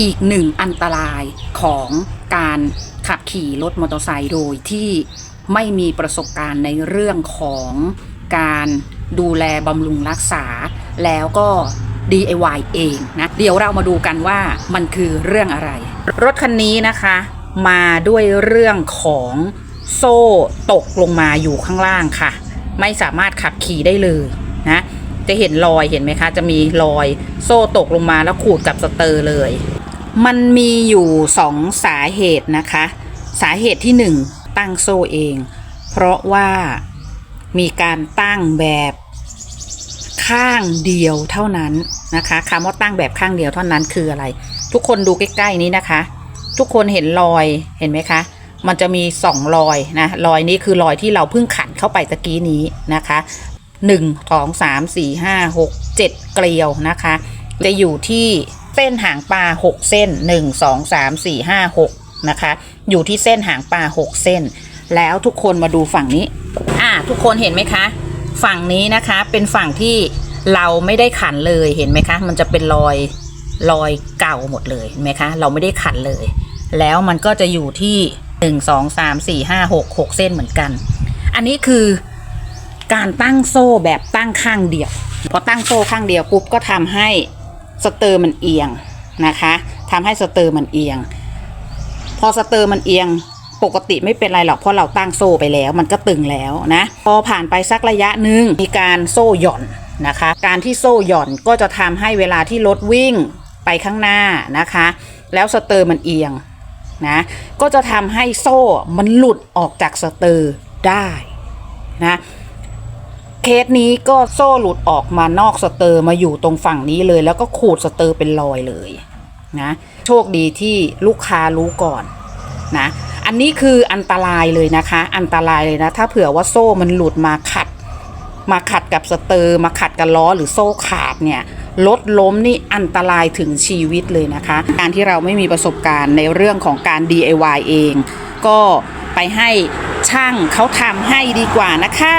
อีกหนึ่งอันตรายของการขับขี่รถมอเตอร์ไซค์โดยที่ไม่มีประสบการณ์ในเรื่องของการดูแลบำรุงรักษา แล้วก็ DIY เองนะ เดี๋ยวเรามาดูกันว่ามันคือเรื่องอะไร รถคันนี้นะคะ มาด้วยเรื่องของโซ่ตกลงมาอยู่ข้างล่างค่ะ ไม่สามารถขับขี่ได้เลยนะจะเห็นรอยเห็นไหมคะ จะมีรอยโซ่ตกลงมาแล้วขูดกับสเตอร์เลย มันมีอยู่สองสาเหตุนะคะ สาเหตุที่หนึ่งตั้งโซ่เอง เพราะว่ามีการตั้งแบบข้างเดียวเท่านั้นนะคะคำว่าตั้งแบบข้างเดียวเท่านั้นคืออะไร ทุกคนดูใกล้ๆนี้นะคะ ทุกคนเห็นรอยเห็นไหมคะ มันจะมีสองรอยนะรอยนี้คือรอยที่เราเพิ่งขันเข้าไปตะกี้นี้นะคะหนึ่งสองสามสี่ห้าหกเจ็ดเกลียวนะคะ จะอยู่ที่เส้นหางปลาหกเส้นหนึ่งสองสามสี่ห้าหกนะคะ อยู่ที่เส้นหางปลาหกเส้น แล้วทุกคนมาดูฝั่งนี้ อ่า ทุกคนเห็นไหมคะ ฝั่งนี้นะคะเป็นฝั่งที่เราไม่ได้ขันเลยเห็นไหมคะ มันจะเป็นรอยรอยเก่าหมดเลยเห็นไหมคะ เราไม่ได้ขันเลย แล้วมันก็จะอยู่ที่หนึ่งสองสามสี่ห้าหกหกเส้นเหมือนกัน อันนี้คือการตั้งโซ่แบบตั้งข้างเดียว พอตั้งโซ่ข้างเดียวปุ๊บก็ทำให้ สเตอร์มันเอียงนะคะทำให้สเตอร์มันเอียง พอสเตอร์มันเอียงปกติไม่เป็นไรหรอกเพราะเราตั้งโซ่ไปแล้ว มันก็ตึงแล้วนะพอผ่านไปสักระยะหนึ่งมีการโซ่หย่อนนะคะ การที่โซ่หย่อนก็จะทำให้เวลาที่รถวิ่งไปข้างหน้านะคะ แล้วสเตอร์มันเอียงนะก็จะทำให้โซ่มันหลุดออกจากสเตอร์ได้นะ เคสนี้ก็โซ่หลุดออกมานอกสเตอร์มาอยู่ตรงฝั่งนี้เลย แล้วก็ขูดสเตอร์เป็นรอยเลยนะโชคดีที่ลูกค้ารู้ก่อนนะอันนี้คืออันตรายเลยนะคะ อันตรายเลยนะ ถ้าเผื่อว่าโซ่มันหลุดมาขัด มาขัดกับสเตอร์ มาขัดกับล้อหรือโซ่ขาดเนี่ยรถล้มนี่อันตรายถึงชีวิตเลยนะคะ การที่เราไม่มีประสบการณ์ในเรื่องของการ DIY เอง ก็ไปให้ช่างเขาทำให้ดีกว่านะคะ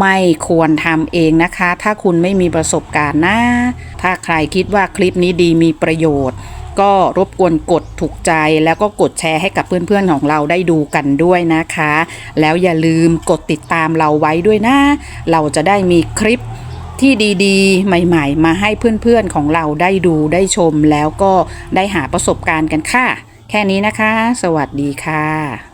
ไม่ควรทำเองนะคะ ถ้าคุณไม่มีประสบการณ์นะ ถ้าใครคิดว่าคลิปนี้ดีมีประโยชน์ ก็รบกวนกดถูกใจแล้วก็กดแชร์ให้กับเพื่อนๆของเราได้ดูกันด้วยนะคะ แล้วอย่าลืมกดติดตามเราไว้ด้วยนะ เราจะได้มีคลิปที่ดีๆ ใหม่ๆ มาให้เพื่อนๆของเราได้ดูได้ชมแล้วก็ได้หาประสบการณ์กันค่ะ แค่นี้นะคะ สวัสดีค่ะ